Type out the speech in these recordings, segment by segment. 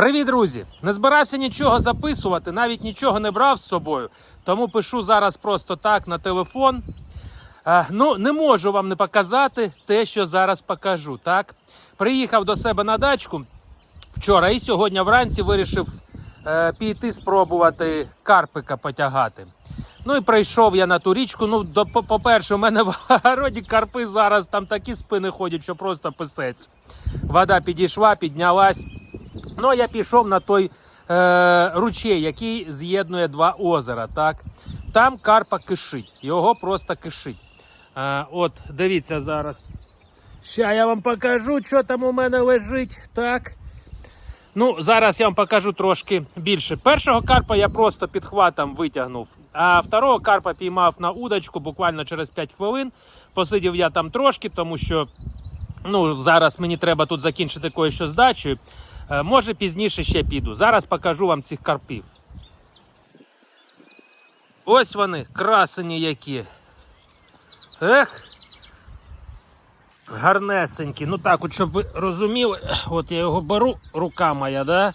Привіт, друзі! Не збирався нічого записувати, навіть нічого не брав з собою, тому пишу зараз просто так на телефон. Е, ну, не можу вам не показати те, що зараз покажу. Так, приїхав до себе на дачку вчора і сьогодні вранці вирішив е, піти спробувати карпика потягати. Ну і прийшов я на ту річку. Ну, до, по- по-перше, у мене в городі карпи зараз там такі спини ходять, що просто писець. Вода підійшла, піднялась. Ну, а я пішов на той е, ручей, який з'єднує два озера. Так? Там карпа кишить, його просто кишить. Е, от, дивіться зараз. Ща я вам покажу, що там у мене лежить. Так. Ну, зараз я вам покажу трошки більше. Першого карпа я просто під хватом витягнув, а второго карпа піймав на удочку буквально через 5 хвилин. Посидів я там трошки, тому що ну, зараз мені треба тут закінчити кое-що з дачею. Е, Може пізніше ще піду. Зараз покажу вам цих карпів. Ось вони, красені які. Ех. Гарнесенькі. Ну так, от щоб ви розуміли, от я його беру, рука моя, да?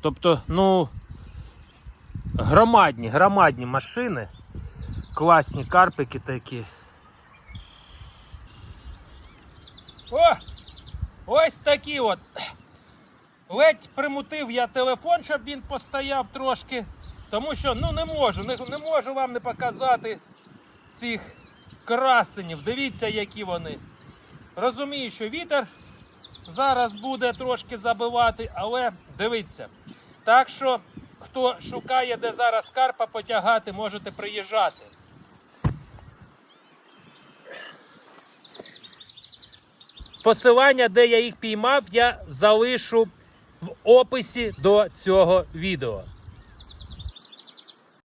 Тобто, ну, громадні, громадні машини. Класні карпики такі. О! Ось такі от. Ледь примутив я телефон, щоб він постояв трошки. Тому що ну не можу, не, не можу вам не показати цих красенів. Дивіться, які вони. Розумію, що вітер зараз буде трошки забивати, але дивіться. Так що, хто шукає, де зараз карпа потягати, можете приїжджати. Посилання, де я їх піймав, я залишу в описі до цього відео.